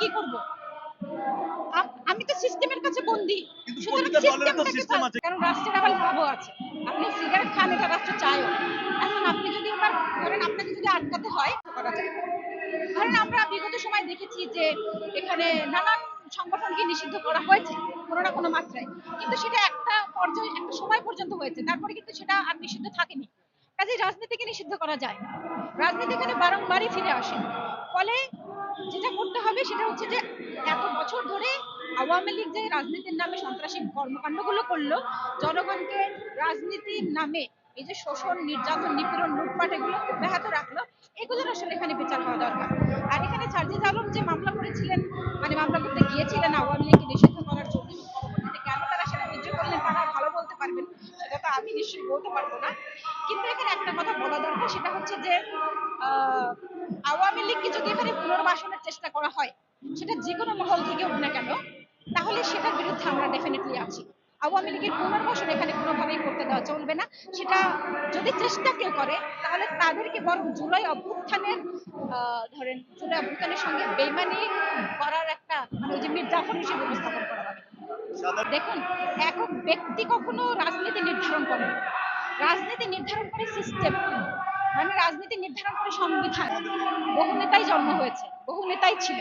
কি করব? আমি তো সিস্টেমের কাছে বন্দি। সিস্টেমটাকে আছে। কারণ রাষ্ট্রের আবার লাভও আছে। আপনি সিগারেট খান এটা রাষ্ট্র চায়ও। এখন আপনি যদি এবার ধরেন আপনাকে যদি আটকাতে হয় করা যায় ধরেন আমরা বিগত সময় দেখেছি যে এখানে নানান সংগঠনকে নিষিদ্ধ করা হয়েছে কোনো না কোনো মাত্রায়। কিন্তু সেটা একটা পর্যায়ে একটা সময় পর্যন্ত হয়েছে। তারপরে কিন্তু সেটা আর নিষিদ্ধ থাকেনি। কাজে রাজনীতিকে নিষিদ্ধ করা যায় না। রাজনীতি এখানে বারংবারই ফিরে আসে। ফলে যেটা করতে হবে সেটা হচ্ছে যে এত বছর ধরে আওয়ামী লীগ যে রাজনীতির নামে সন্ত্রাসী কর্মকাণ্ডগুলো করল, জনগণকে রাজনীতির নামে এই যে শোষণ, নির্যাতন, নিপীড়ন, লুটপাট এগুলো ব্যাহত রাখল, এগুলোর আসলে এখানে বিচার হওয়া দরকার। আর এখানে সার্জিজ আলম যে মামলা করেছিলেন মানে মামলা করতে গিয়েছিলেন আওয়ামী লীগকে নিষিদ্ধ করার জন্য কেন তারা সেটা নির্জয় করলেন, তারা ভালো বলতে পারবেন সেটা তো আমি নিশ্চয়ই বলতে পারব না। কিন্তু এখানে একটা কথা বলা দরকার, সেটা হচ্ছে যে আওয়ামী লীগকে যদি এখানে চেষ্টা করা হয়, সেটা যে কোনো মহল থেকে হোক না কেন, তাহলে সেটার বিরুদ্ধে আমরা ডেফিনেটলি আছি। আওয়ামী লীগের পুনর্বাসন এখানে কোনোভাবেই করতে দেওয়া চলবে না। সেটা যদি চেষ্টা কেউ করে, তাহলে তাদেরকে বরং জুলাই অভ্যুত্থানের ধরেন জুলাই অভ্যুত্থানের সঙ্গে বেইমানি করার একটা মানে ওই যে মির্জাফর হিসেবে উপস্থাপন করা হবে। দেখুন, একক ব্যক্তি কখনো রাজনীতি নির্ধারণ করে রাজনীতি নির্ধারণ করে সিস্টেম মানে রাজনীতি নির্ধারণ করে সংবিধান। বহু নেতাই জন্ম হয়েছে বহু নেতাই ছিল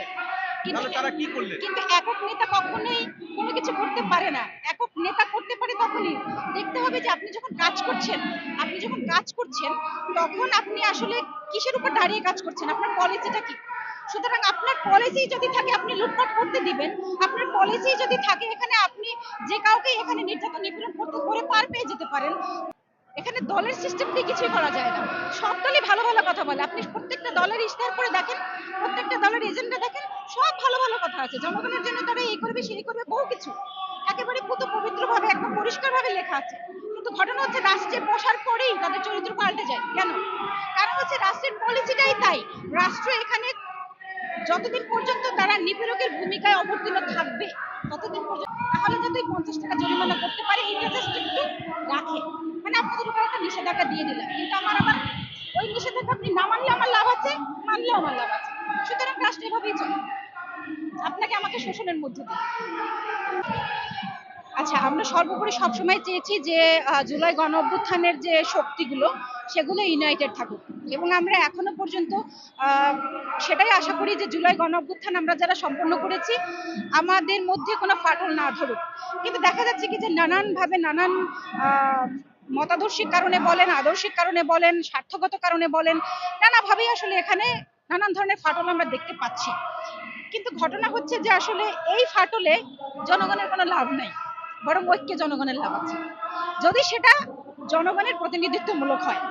কিন্তু তারা কি করলেন? কিন্তু একক নেতা কখনোই কোনো কিছু করতে পারে না। একক নেতা করতে পারে তখনই। দেখতে হবে যে আপনি যখন কাজ করছেন আপনি যখন কাজ করছেন তখন আপনি আসলে কিসের উপর দাঁড়িয়ে কাজ করছেন? আপনার পলিসিটা কি? সুতরাং আপনার পলিসি যদি থাকে আপনি লুটপাট করতে দিবেন। আপনার পলিসি যদি থাকে এখানে আপনি যে কাউকে এখানে নির্যাতন নিপীড়ন করতে করে পার পেয়ে যেতে পারেন এখানে দলের সিস্টেম দিয়ে কিছুই করা যায় না। সব দলই ভালো ভালো কথা বলে। আপনি প্রত্যেকটা দলের ইশতেহার করে দেখেন, প্রত্যেকটা দলের এজেন্ডা দেখেন, সব ভালো ভালো কথা আছে। জনগণের জন্য তারা এই করবে, সেই করবে বহু কিছু। একেবারে পুত পবিত্র ভাবে একদম পরিষ্কার ভাবে লেখা আছে। কিন্তু ঘটনা হচ্ছে রাষ্ট্রে বসার পরেই তাদের চরিত্র পাল্টে যায়। কেন? কারণ হচ্ছে রাষ্ট্রের পলিসিটাই তাই। রাষ্ট্র এখানে যতদিন পর্যন্ত তারা নিপীড়কের ভূমিকায় অবতীর্ণ থাকবে, ততদিন পর্যন্ত তাহলে যদি পঞ্চাশ টাকা জরিমানা করতে পারে এটা জাস্ট একটু রাখে মানে আপনাদের উপর একটা নিষেধাজ্ঞা দিয়ে দিলাম। কিন্তু আমার আবার ওই নিষেধাজ্ঞা আপনি না মানলে আমার লাভ আছে আমার লাভ আছে। সুতরাং এভাবেই চলে। আপনাকে আমাকে শোষণের মধ্য আচ্ছা আমরা সর্বোপরি সবসময় চেয়েছি যে জুলাই গণ অভ্যুত্থানের যে শক্তিগুলো, সেগুলো ইউনাইটেড থাকুক। এবং আমরা এখনও পর্যন্ত সেটাই আশা করি যে, জুলাই গণ অভ্যুত্থান আমরা যারা সম্পন্ন করেছি, আমাদের মধ্যে কোনো ফাটল না ধরুক। কিন্তু দেখা যাচ্ছে কি যে, নানানভাবে নানান মতাদর্শিক কারণে বলেন, আদর্শিক কারণে বলেন, স্বার্থগত কারণে বলেন নানাভাবেই আসলে এখানে নানান ধরনের ফাটল আমরা দেখতে পাচ্ছি। কিন্তু ঘটনা হচ্ছে যে আসলে এই ফাটলে জনগণের কোনো লাভ নাই, বরং ঐক্যে জনগণের লাভ আছে। যদি সেটা জনগণের প্রতিনিধিত্বমূলক হয়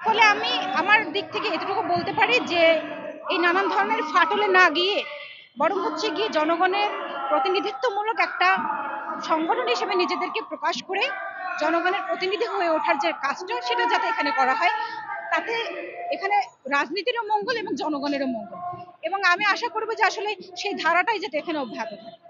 ফলে আমি আমার দিক থেকে এতটুকু বলতে পারি যে এই নানান ধরনের ফাটলে না গিয়ে, বরং হচ্ছে গিয়ে জনগণের প্রতিনিধিত্বমূলক একটা সংগঠন হিসেবে নিজেদেরকে প্রকাশ করে জনগণের প্রতিনিধি হয়ে ওঠার যে কাজটা সেটা যাতে এখানে করা হয়, তাতে এখানে রাজনীতিরও মঙ্গল এবং জনগণেরও মঙ্গল। এবং আমি আশা করব যে আসলে সেই ধারাটাই যাতে এখানে অব্যাহত থাকে।